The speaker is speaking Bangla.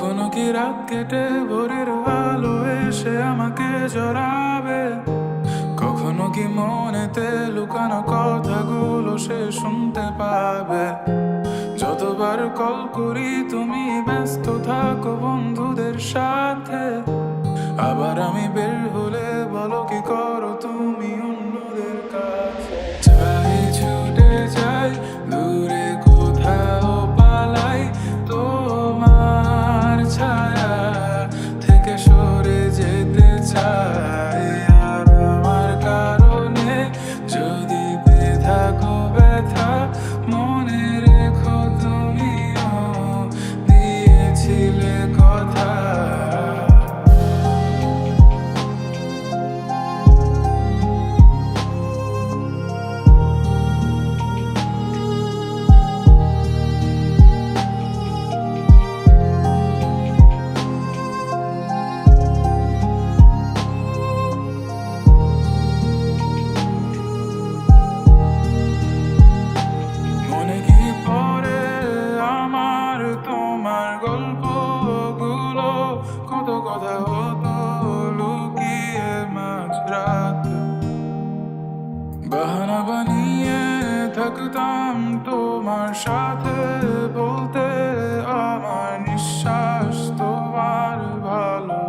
কখনো কি রাত কেটে ভোরের আলো এসে আমাকে জড়াবে? কখনো কি মনেতে লুকানো কথাগুলো সে শুনতে পাবে? যতবার কল করি তুমি ব্যস্ত থাকো বন্ধুদের সাথে। আবার আমি বের হলে কথা লুকিয়ে বাহানা থাকতাম তোমার সাথে বলতে আমার নিঃশ্বাস তোমার ভালো